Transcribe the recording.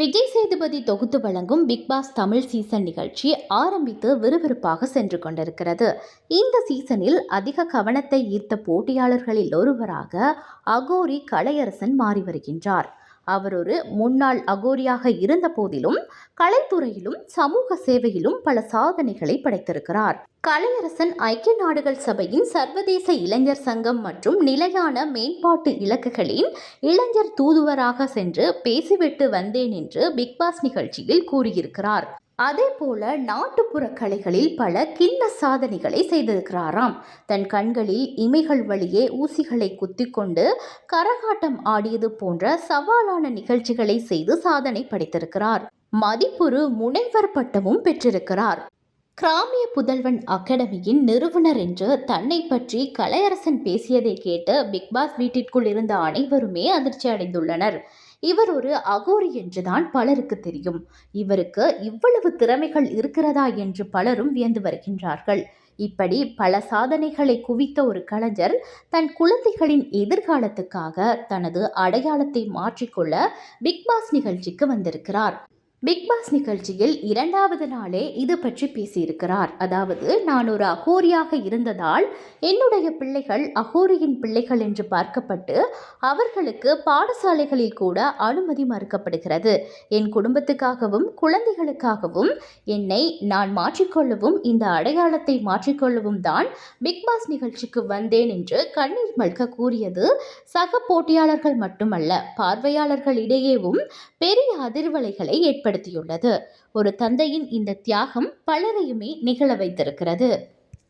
விஜய் சேதுபதி தொகுத்து வழங்கும் big pass Tamil season நிகழ்ச்சி ஆரம்பித்து விறுவிறுப்பாக சென்று கொண்டிருக்கிறது. இந்த சீசனில் அதிக கவனத்தை ஈர்த்த போட்டியாளர்களில் ஒருவராக அகோரி கலையரசன் மாறி வருகின்றார். அவர் ஒரு முன்னாள் அகோரியாக இருந்த போதிலும் கலைத்துறையிலும் சமூக சேவையிலும் பல சாதனைகளை படைத்திருக்கிறார். கலையரசன் ஐக்கிய நாடுகள் சபையின் சர்வதேச இளைஞர் சங்கம் மற்றும் நிலையான மேம்பாட்டு இலக்குகளின் இளைஞர் தூதுவராக சென்று பேசிவிட்டு வந்தேன் என்று பிக்பாஸ் நிகழ்ச்சியில் கூறியிருக்கிறார். அதேபோல நாட்டுப்புற கலைகளில் பல கிண்ண சாதனைகளை செய்திருக்கிறாராம். தன் கண்களில் இமைகள் வழியே ஊசிகளை குத்திக்கொண்டு கரகாட்டம் ஆடியது போன்ற சவாலான நிகழ்ச்சிகளை செய்து சாதனை படைத்திருக்கிறார். மதிப்புறு முனைவர் பட்டமும் பெற்றிருக்கிறார். கிராமிய புதல்வன் அகாடமியின் நிறுவனர் என்று தன்னை பற்றி கலையரசன் பேசியதை கேட்டு பிக்பாஸ் வீட்டிற்குள் இருந்த அனைவருமே அதிர்ச்சி அடைந்துள்ளனர். இவர் ஒரு அகோரி என்றுதான் பலருக்கு தெரியும். இவருக்கு இவ்வளவு திறமைகள் இருக்கிறதா என்று பலரும் வியந்து வருகின்றார்கள். இப்படி பல சாதனைகளை குவித்த ஒரு கலைஞர் தன் குழந்தைகளின் எதிர்காலத்துக்காக தனது அடையாளத்தை மாற்றிக்கொள்ள பிக்பாஸ் நிகழ்ச்சிக்கு வந்திருக்கிறார். பிக் பாஸ் நிகழ்ச்சியில் இரண்டாவது நாளே இது பற்றி பேசியிருக்கிறார். அதாவது நான் ஒரு அகோரியாக இருந்ததால் என்னுடைய பிள்ளைகள் அகோரியின் பிள்ளைகள் என்று பார்க்கப்பட்டு அவர்களுக்கு பாடசாலைகளில் கூட அனுமதி மறுக்கப்படுகிறது. என் குடும்பத்துக்காகவும் குழந்தைகளுக்காகவும் என்னை நான் மாற்றிக்கொள்ளவும் இந்த அடையாளத்தை மாற்றிக்கொள்ளவும் தான் பிக் பாஸ் நிகழ்ச்சிக்கு வந்தேன் என்று கண்ணீர் மல்க கூறியது சக போட்டியாளர்கள் மட்டுமல்ல பார்வையாளர்களிடையேவும் பெரிய அதிர்வலைகளை ஏற்படுத்தியுள்ளது ஒரு தந்தையின் இந்த தியாகம் பலரையுமே நிகழ வைத்திருக்கிறது.